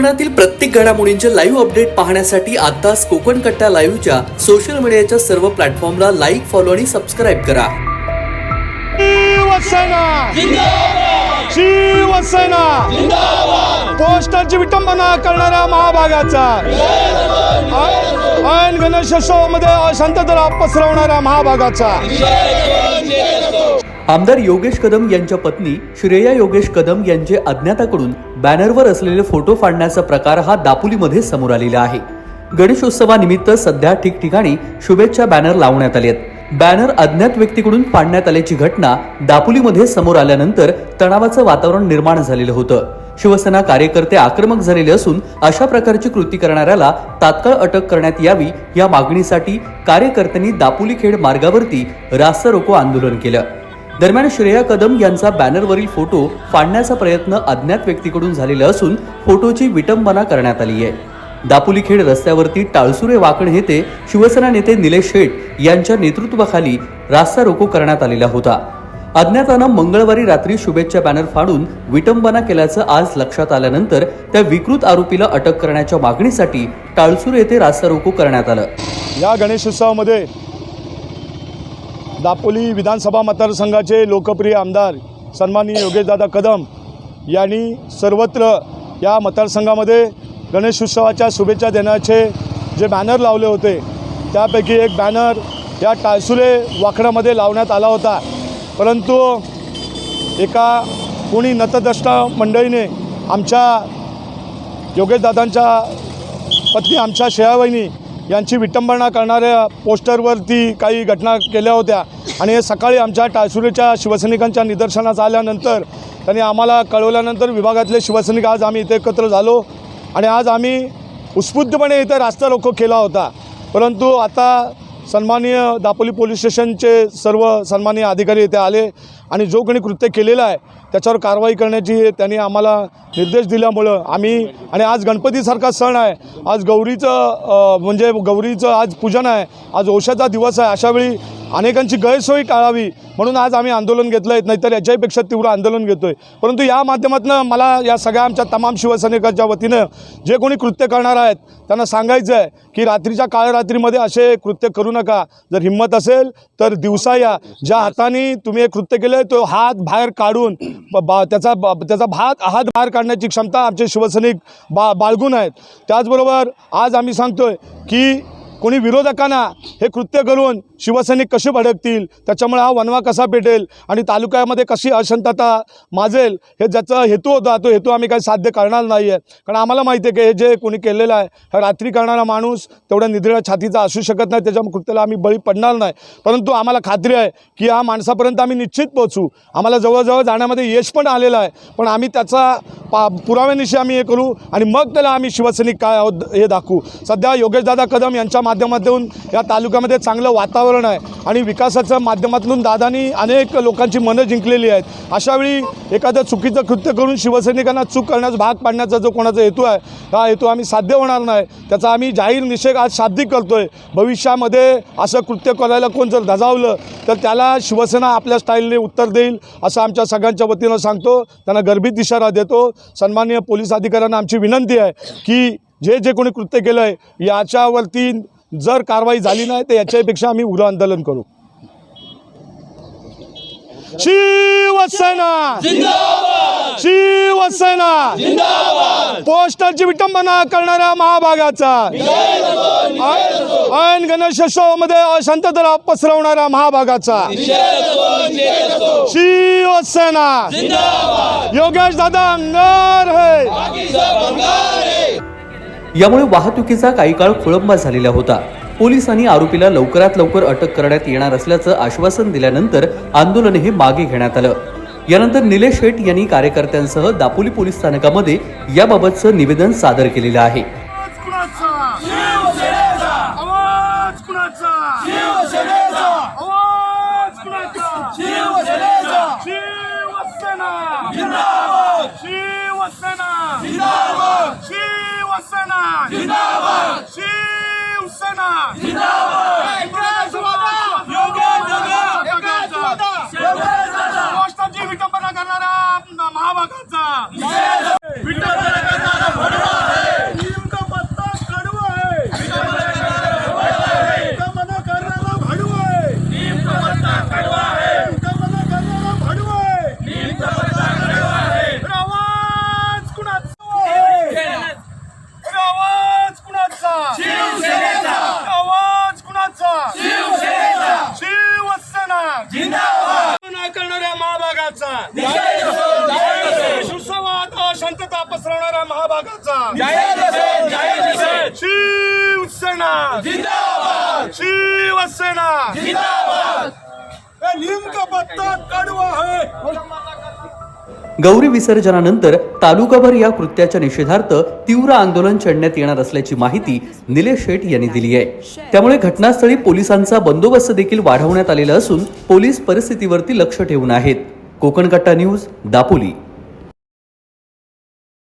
कोकणातील प्रत्येक घडामोडींचे लाईव्ह अपडेट पाहण्यासाठी आताच कोकण कट्टा लाईव्हच्या सोशल मीडियाच्या सर्व प्लॅटफॉर्मला लाईक फॉलो आणि सबस्क्राईब करा. शिवसेना! शिवसेना! पोस्टरची विटंबना करणाऱ्या महाभागाचा. ऐन गणेशोत्सवामध्ये अशांतता पसरवणाऱ्या महाभागाचा. आमदार योगेश कदम यांच्या पत्नी श्रेया योगेश कदम यांचे अज्ञाताकडून बॅनरवर असलेले फोटो फाडण्याचा प्रकार हा दापोलीमध्ये समोर आलेला आहे. गणेशोत्सवानिमित्त सध्या ठिकठिकाणी शुभेच्छा बॅनर लावण्यात आले आहेत बॅनर अज्ञात व्यक्तीकडून फाडण्यात आल्याची घटना दापोलीमध्ये समोर आल्यानंतर तणावाचं वातावरण निर्माण झालेलं होतं. शिवसेना कार्यकर्ते आक्रमक झालेले असून अशा प्रकारची कृती करणाऱ्याला तात्काळ अटक करण्यात यावी या मागणीसाठी कार्यकर्त्यांनी दापोली खेड मार्गावरती रास्ता रोको आंदोलन केलं. दरम्यान श्रेया कदम यांचा बॅनरवरील फोटो फाडण्याचा प्रयत्न अज्ञात व्यक्तीकडून झालेला असून फोटोची विटंबना करण्यात आली आहे. दापोलीखेड रस्त्यावरती टाळसुरे वाकण येथे शिवसेना नेते निलेश शेठ यांच्या नेतृत्वाखाली रास्ता रोको करण्यात आलेला होता. अज्ञातानं मंगळवारी रात्री शुभेच्छा बॅनर फाडून विटंबना केल्याचं आज लक्षात आल्यानंतर त्या विकृत आरोपीला अटक करण्याच्या मागणीसाठी टाळसुरे येथे रास्ता रोको करण्यात आलं. या गणेशोत्सवामध्ये दापोली विधानसभा मतदारसंघाचे लोकप्रिय आमदार सन्माननीय योगेशदादा कदम यांनी सर्वत्र या मतदारसंघामध्ये गणेशोत्सवाच्या शुभेच्छा देण्याचे जे बॅनर लावले होते त्यापैकी एक बॅनर या टाळसुले वाकडामध्ये लावण्यात आला होता. परंतु एका कोणी नतद्रष्टा मंडळीने आमच्या योगेशदादांच्या पत्नी आमच्या शेळावहिनी यांची विटंबना करणाऱ्या पोस्टरवरती काही घटना केल्या होत्या. आणि हे सकाळी आमच्या टाळसुरीच्या शिवसैनिकांच्या निदर्शनास आल्यानंतर त्यांनी आम्हाला कळवल्यानंतर विभागातले शिवसैनिक आज आम्ही इथे एकत्र झालो. आणि आज आम्ही उत्स्फूर्तपणे इथे रास्ता रोको केला होता. परंतु आता सन्माननीय दापोली पोलीस स्टेशनचे सर्व सन्माननीय अधिकारी इथे आले. आणि जो कोणी कृत्य केलेलं आहे त्याच्यावर कारवाई करण्याची त्यांनी आम्हाला निर्देश दिल्यामुळं आम्ही आणि आज गणपतीसारखा सण आहे. आज गौरीचं म्हणजे गौरीचं आज पूजन आहे. आज ओशाचा दिवस आहे. अशावेळी अनेकांची गैरसोयी टाळावी म्हणून आज आम्ही आंदोलन घेतलं आहे. नाहीतर याच्याहीपेक्षा तीव्र आंदोलन घेतो आहे परंतु या माध्यमातून मला या सगळ्या आमच्या तमाम शिवसैनिकांच्या वतीनं जे कोणी कृत्य करणार आहेत त्यांना सांगायचं आहे की रात्रीच्या काळरात्रीमध्ये असे कृत्य करू नका. जर हिंमत असेल तर दिवसा या. ज्या हाताने तुम्ही हे कृत्य केलं आहे तो हात बाहेर काढून बा त्याचा त्याचा भात हात बाहेर काढण्याची क्षमता आमचे शिवसैनिक बा बाळगून आहेत. त्याचबरोबर आज आम्ही सांगतोय की कोणी विरोधकांना हे कृत्य करून शिवसैनिक कसे भडकतील त्याच्यामुळे हा वनवा कसा पेटेल आणि तालुक्यामध्ये कशी अशांतता माजेल हे ज्याचा हेतू होता तो हेतू आम्ही काही साध्य करणार नाही आहे कारण आम्हाला माहिती आहे की हे जे कोणी केलेलं आहे हा रात्री करणारा माणूस तेवढ्या निधीला छातीचा असू शकत नाही त्याच्या कृत्याला आम्ही बळी पडणार नाही. परंतु आम्हाला खात्री आहे की या माणसापर्यंत आम्ही निश्चित पोहोचू. आम्हाला जवळजवळ जाण्यामध्ये यश पण आलेलं आहे. पण आम्ही त्याचा पा पुराव्यानिशी आम्ही हे करू आणि मग त्याला आम्ही शिवसैनिक काय आहोत हे दाखवू. सध्या योगेशदादा कदम यांच्या माध्यमातून या तालुक्यामध्ये चांगलं वातावरण आहे आणि विकासाच्या माध्यमातून दादानी अनेक लोकांची मनं जिंकलेली आहेत. अशावेळी एखादं चुकीचं कृत्य करून शिवसैनिकांना चूक करण्यास भाग पाडण्याचा जो कोणाचा हेतू आहे हा हेतू आम्ही साध्य होणार नाही. त्याचा आम्ही जाहीर निषेध आज शाब्दिक आहे भविष्यामध्ये असं कृत्य करायला कोण जर धजावलं तर त्याला शिवसेना आपल्या स्टाईलने उत्तर देईल असं आमच्या सगळ्यांच्या वतीनं सांगतो. त्यांना गर्भित इशारा देतो. सन्माननीय पोलीस अधिकाऱ्यांना आमची विनंती आहे की जे जे कोणी कृत्य केलं आहे याच्यावरती जर कारवाई झाली नाही तर याच्यापेक्षा आम्ही उग्र आंदोलन करू. शिवसेना! शिवसेना! पोस्टरची विटंबना करणाऱ्या महाभागाचा! ऐन गणेशोत्सवामध्ये अशांतता पसरवणाऱ्या महाभागाचा! शिवसेना! योगेश दादा अंगार है। यामुळे वाहतुकीचा काही काळ खोळंबा झालेला होता. पोलिसांनी आरोपीला लवकरात लवकर अटक करण्यात येणार असल्याचं आश्वासन दिल्यानंतर आंदोलन हे मागे घेण्यात आलं. यानंतर निलेश शेठ यांनी कार्यकर्त्यांसह दापोली पोलीस स्थानकामध्ये याबाबतचं निवेदन सादर केलेलं आहे. शिवसेना शिवसेना जिंदाबाद शिवसेना पसरवणाऱ्या महाभागाचा. शिवसेना जिंदाबाद. शिवसेना जिंदाबाद. हे लिंक पत्ता कडवा आहे. गौरी विसर्जनानंतर तालुकाभर या कृत्याच्या निषेधार्थ तीव्र आंदोलन छेडण्यात येणार असल्याची माहिती निलेश शेठ यांनी दिली आहे. त्यामुळे घटनास्थळी पोलिसांचा बंदोबस्त देखील वाढवण्यात आलेला असून पोलीस परिस्थितीवरती लक्ष ठेवून आहेत. कोकण कट्टा न्यूज दापोली.